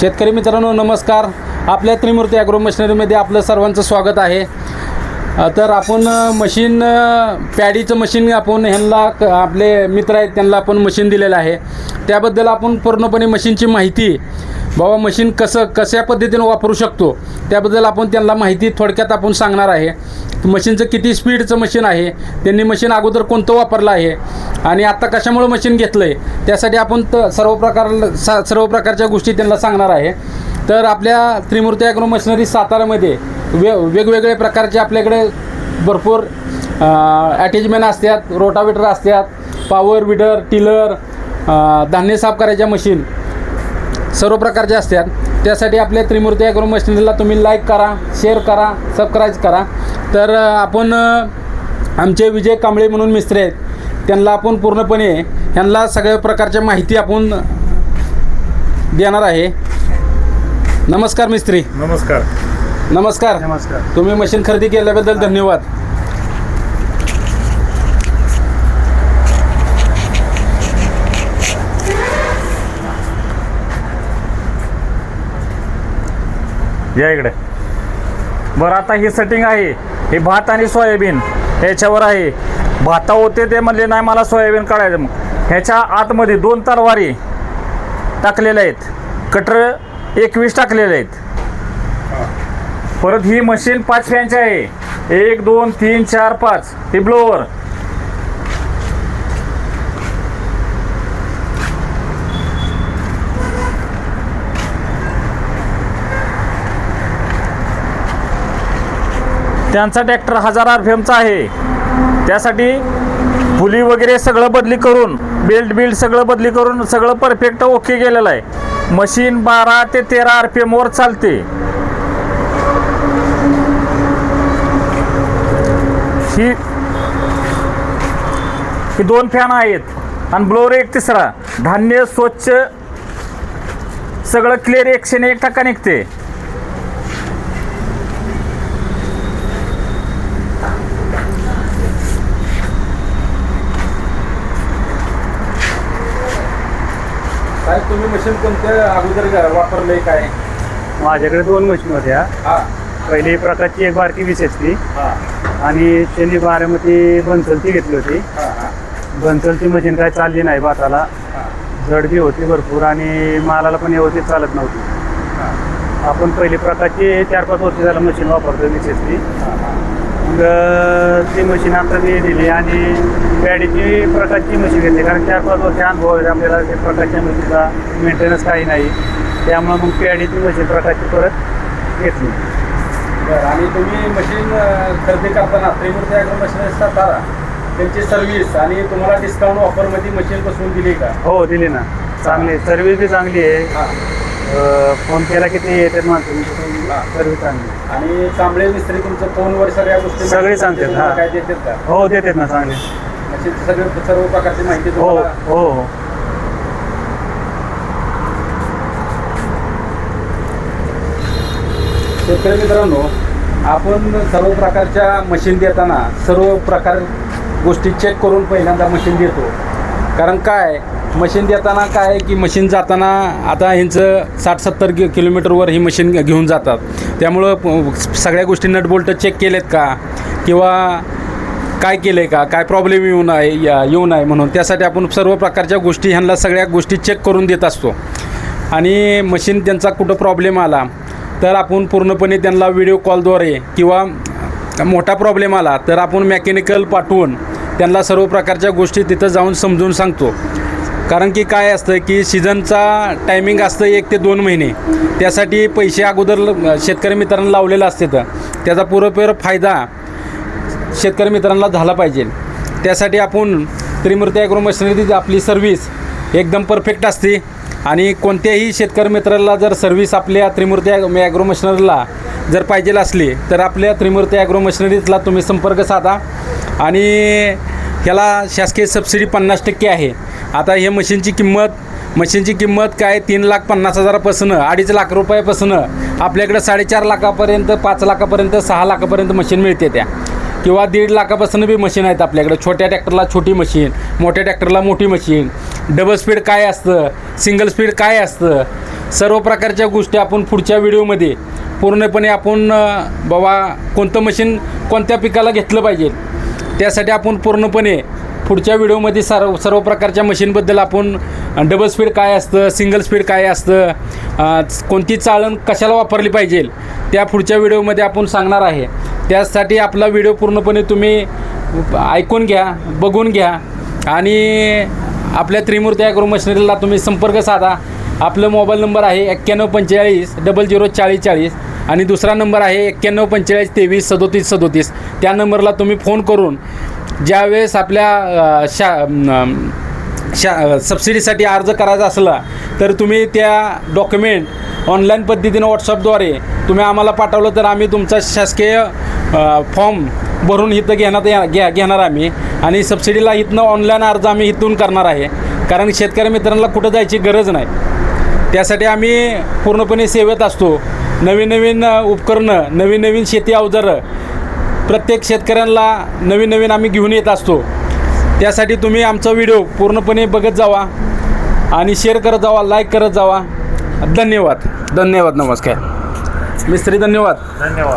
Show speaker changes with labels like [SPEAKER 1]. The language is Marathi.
[SPEAKER 1] शेतकरी मित्रांनो नमस्कार. आपल्या त्रिमूर्ती ॲग्रो मशिनरीमध्ये आपलं सर्वांचं स्वागत आहे. तर आपण मशीन पॅडीचं मशीन आपण ह्यांना क- आपले मित्र आहेत त्यांना आपण मशीन दिलेलं आहे. त्याबद्दल आपण पूर्णपणे मशीनची माहिती बाबा मशीन कसं कशा पद्धतीनं वापरू शकतो त्याबद्दल आपण त्यांना माहिती थोडक्यात आपण सांगणार आहे. मशीनचं किती स्पीडचं मशीन आहे त्यांनी मशीन अगोदर कोणतं वापरलं आहे आणि आत्ता कशामुळं मशीन घेतलं आहे त्यासाठी आपण त सर्व प्रकार सा सर्व प्रकारच्या गोष्टी त्यांना सांगणार आहे. तर आपल्या त्रिमूर्ती ॲग्रो मशिनरी सातारामध्ये वे वेगवेगळे प्रकारचे आपल्याकडे भरपूर अटॅचमेंट असतात रोटावेटर असतात पॉवर विडर टिलर धान्य साफ करायच्या मशीन सर्व प्रकारचे असतात. त्यासाठी आपल्या त्रिमूर्ती ॲग्रो मशिनरीला तुम्ही लाईक करा शेअर करा सबस्क्राईब करा. तर आपण आमचे विजय कांबळे म्हणून मिस्त्री आहेत. त्यांना आपण पूर्णपणे ह्यांना सगळ्या प्रकारच्या माहिती आपण देणार आहे. नमस्कार मिस्त्री.
[SPEAKER 2] नमस्कार.
[SPEAKER 1] नमस्कार.
[SPEAKER 2] नमस्कार.
[SPEAKER 1] तुम्ही मशीन खरेदी केल्याबद्दल धन्यवाद.
[SPEAKER 2] या इकडे. बरं आता ही सेटिंग आहे. हे भात आणि सोयाबीन. ह्याच्यावर आहे. भाता होते ते म्हणले नाही मला सोयाबीन काढायचं. मग ह्याच्या आतमध्ये दोन तरवारी टाकलेल्या आहेत. कटर एकवीस टाकलेले आहेत. परत ही मशीन पाच फॅनची आहे. एक दोन तीन चार पाच. ही ब्लोवर त्यांचा ट्रॅक्टर हजार आर पी एमचा आहे. त्यासाठी पुली वगैरे सगळं बदली करून बेल्ट बिल्ट सगळं बदली करून सगळं परफेक्ट ओके गेलेलं आहे. मशीन बारा ते तेरा आर पी एमवर चालते. ही ही दोन फॅन आहेत आणि ब्लोअर एक तिसरा. धान्य स्वच्छ सगळं क्लिअर एकशे एक टक्का निघते.
[SPEAKER 1] साहेब तुम्ही मशीन कोणतं अगोदर वापरलं काय?
[SPEAKER 3] माझ्याकडे दोन मशीन होत्या.
[SPEAKER 1] हां.
[SPEAKER 3] पहिली प्रकारची एक बारकी वीस एच पी
[SPEAKER 1] हां.
[SPEAKER 3] आणि शनी बारामती बनसलची घेतली होती. बनसलची मशीन काय चालली नाही भाताला.
[SPEAKER 1] हां.
[SPEAKER 3] जड बी होती भरपूर आणि मालाला पण व्यवस्थित चालत नव्हती. आपण पहिली प्रकारची चार पाच वर्ष झालं मशीन वापरतो वीस एच पी मग ती मशीन आता मी दिली आणि पॅडीची प्रकारची मशीन घेतली. कारण चार पाच वर्ष अनुभव आहे आपल्याला त्या प्रकारच्या मशीनचा मेंटेनन्स काही नाही. त्यामुळे मग पॅडीची मशीन प्रकारची परत घेतली.
[SPEAKER 1] बरं आणि तुम्ही मशीन खरेदी करताना त्रिमूर्ती ॲग्रो मशीन सातारा त्यांची सर्व्हिस आणि तुम्हाला डिस्काउंट ऑफरमध्ये मशीन बसवून दिली का?
[SPEAKER 3] हो दिली ना. चांगली सर्व्हिस बी चांगली आहे.
[SPEAKER 1] हां.
[SPEAKER 3] फोन केला किती येतात माणसं. सर्व्हिस चांगली
[SPEAKER 1] आणि कांबळे मिस्त्री तुमचं फोनवर सगळ्या गोष्टी
[SPEAKER 3] सगळे सांगतात,
[SPEAKER 1] तुम्हाला
[SPEAKER 3] हां.
[SPEAKER 1] काय देतात का?
[SPEAKER 3] हो देतात ना चांगली.
[SPEAKER 1] मशीन सगळं सर्व प्रकारची माहिती
[SPEAKER 3] हो
[SPEAKER 1] तुम्हाला
[SPEAKER 3] हो. हो
[SPEAKER 1] शेतकरी मित्रांनो आपण सर्व प्रकारच्या मशीन देताना सर्व प्रकार गोष्टी चेक करून पहिल्यांदा मशीन देतो. कारण काय? मशीन देताना काय आहे की मशीन जाताना आता ह्यांचं साठ सत्तर कि किलोमीटरवर ही मशीन घेऊन जातात. त्यामुळं प- सगळ्या गोष्टी नटबोल्ट चेक केलेत का? किंवा काय केलं आहे का? काय प्रॉब्लेम येऊ नये या- येऊ नये म्हणून. त्यासाठी आपण सर्व प्रकारच्या गोष्टी ह्यांना सगळ्या गोष्टी चेक करून देत असतो. आणि मशीन त्यांचा कुठं प्रॉब्लेम आला तर आपण पूर्णपणे त्यांना व्हिडिओ कॉलद्वारे किंवा मोठा प्रॉब्लेम आला तर आपण मेकॅनिकल पाठवून त्यांना सर्व प्रकारच्या गोष्टी तिथं जाऊन समजून सांगतो. कारण की काय असतं की सीझनचा टायमिंग असतं एक ते दोन महिने. त्यासाठी पैसे अगोदर शेतकरी मित्रांना लावलेलं असते तर त्याचा पुरेपूर फायदा शेतकरी मित्रांना झाला पाहिजे. त्यासाठी आपण त्रिमूर्ती ॲग्रो मशिनरी आपली सर्व्हिस एकदम परफेक्ट असते आणि कोणत्याही शेतकरी मित्राला जर सर्व्हिस आपल्या त्रिमूर्ती ॲग्रो मशिनरीला जर पाहिजे असली तर आपल्या त्रिमूर्ती ॲग्रो मशिनरीजला तुम्ही संपर्क साधा आणि ह्याला शासकीय सबसिडी पन्नास टक्के आहे. आता हे मशीनची किंमत मशीनची किंमत काय? तीन लाख पन्नास हजारापासून अडीच लाख रुपयापासून आपल्याकडे साडेचार लाखापर्यंत पाच लाखापर्यंत सहा लाखापर्यंत मशीन मिळते त्या. किंवा दीड लाखापासून बी मशीन आहेत आपल्याकडे. छोट्या ट्रॅक्टरला छोटी मशीन मोठ्या ट्रॅक्टरला मोठी मशीन डबल स्पीड काय असतं सिंगल स्पीड काय असतं? सर्व प्रकारच्या गोष्टी आपण पुढच्या व्हिडिओमध्ये पूर्णपणे आपण बाबा कोणतं मशीन कोणत्या पिकाला घेतलं पाहिजे? त्यासाठी आपण पूर्णपणे पुढच्या व्हिडिओमध्ये सर्व सर्व प्रकारच्या मशीनबद्दल आपण डबल स्पीड काय असतं सिंगल स्पीड काय असतं कोणती चाळण कशाला वापरली पाहिजे त्या पुढच्या व्हिडिओमध्ये आपण सांगणार आहे. त्यासाठी आपला व्हिडिओ पूर्णपणे तुम्ही ऐकून घ्या बघून घ्या आणि आपल्या त्रिमूर्ती ॲग्रो मशिनरीला तुम्ही संपर्क साधा. आपलं मोबाईल नंबर आहे एक्क्याण्णव पंचेचाळीस डबल झिरो चाळीस चाळीस. आणि दुसरा नंबर आहे एक्क्याण्णव पंचेचाळीस तेवीस सदोतीस सदोतीस. त्या नंबरला तुम्ही फोन करून ज्यावेळेस आपल्या शा शा सबसिडीसाठी अर्ज करायचा असला तर तुम्ही त्या डॉक्युमेंट ऑनलाईन पद्धतीनं व्हॉट्सअपद्वारे तुम्ही आम्हाला पाठवलं तर आम्ही तुमचा शासकीय फॉर्म भरून इथं घेण्यात या- घ्या घेणार आम्ही. आणि सबसिडीला इथनं ऑनलाईन अर्ज आम्ही इथून करणार आहे. कारण शेतकरी मित्रांना कुठं जायची गरज नाही. त्यासाठी आम्ही पूर्णपणे सेवेत असतो. नवीन नवीन उपकरणं नवीन नवीन शेती अवजारं प्रत्येक शेतकऱ्यांना नवीन नवीन आम्ही घेऊन येत असतो. त्यासाठी तुम्ही आमचा व्हिडिओ पूर्णपणे बघत जावा आणि शेअर करत जावा लाईक करत जावा. धन्यवाद. धन्यवाद नमस्कार. मिस्त्री धन्यवाद.
[SPEAKER 2] धन्यवाद.